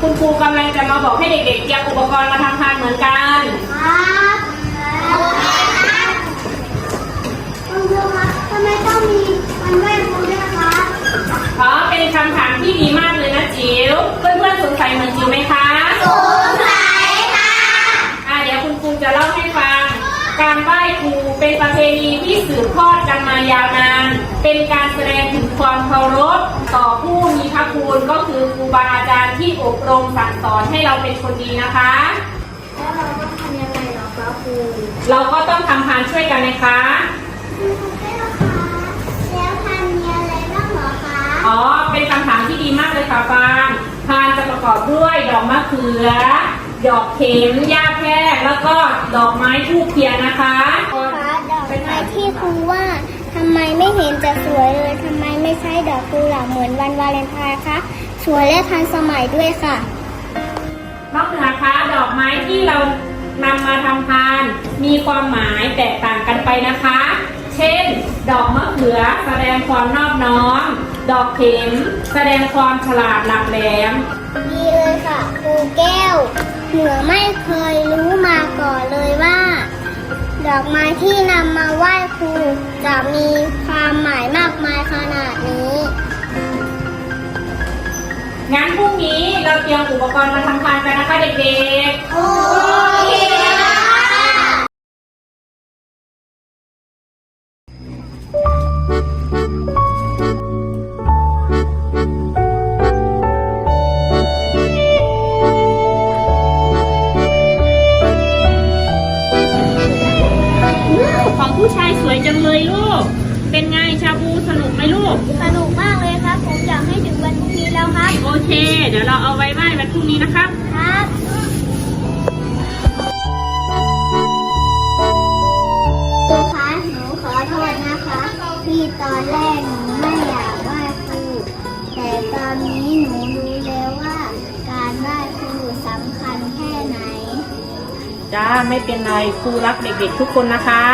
คุณครูกำลังจะมาบอกให้เด็กๆเตรียมอุปกรณ์มาทำทานเหมือนกันครับโอเคครับคุณครูครับทำไมต้องมีวันไหว้ครูด้วยครับอ๋อเป็นคำถามที่ดีมากเลยนะจิ๋วเพื่อนๆสงสัยเหมือนจิ๋วไหมคะ สงสัยค่ะ อะเดี๋ยวคุณครูจะเล่าให้ฟัง การไหว้ครูเป็นประเพ ณีที่สืบทอดกันมายาวนาน เป็นการแสดงถึงความเคารพต่อผู้มีพระคุณก็คือครูบาอาจารย์ที่อบรมสั่งสอนให้เราเป็นคนดีนะคะแล้วเราต้องทำยังไงเหรอครับครูเราก็ต้องทำทานช่วยกันนะคะคุณครูไม่หรอคะแล้วทานมีอะไรบ้างเหรอคะอ๋อเป็นคำถามที่ดีมากเลยค่ะฟางทานจะประกอบด้วยดอกมะเขือดอกเข็มหญ้าแพรกแล้วก็ดอกไม้ทูบเทียนนะคะคะดอก ไม้ที่ครูว่าทำไมไม่เห็นจะสวยเลยทำไมไม่ใช่ดอกกุหลาบเหมือนวันวาเลนไทน์คะสวยและทันสมัยด้วยค่ะนอกเหนือคะดอกไม้ที่เรานำมาทำทาน มีความหมายแตกต่างกันไปนะคะ เช่น ดอกมะเขือแสดงความนอบน้อม ดอกเข็ม แสดงความฉลาดหลักแหลม ดีเลยค่ะครูแก้วหนูไม่เคยรู้มาก่อนเลยว่า ดอกไม้ที่นำมาไหว้ครูจะมีความหมายมากมายขนาดนี้ งั้นพรุ่งนี้เราเตรียมอุปกรณ์มาทำทานกันนะคะเด็กๆ โอเค ไงชาบูสนุกไหมลูก สนุกมากเลยครับ ผมอยากให้ถึงวันพรุ่งนี้แล้วครับ โอเค เดี๋ยวเราเอาไว้ไหว้วันพรุ่งนี้นะครับ ครับครูคะหนูขอโทษนะคะ ที่ตอนแรกหนูไม่อยากไหว้ครูแต่ตอนนี้หนูรู้แล้วว่าการไหว้ครูสำคัญแค่ไหน จ้า ไม่เป็นไรครูรักเด็กๆทุกคนนะคะ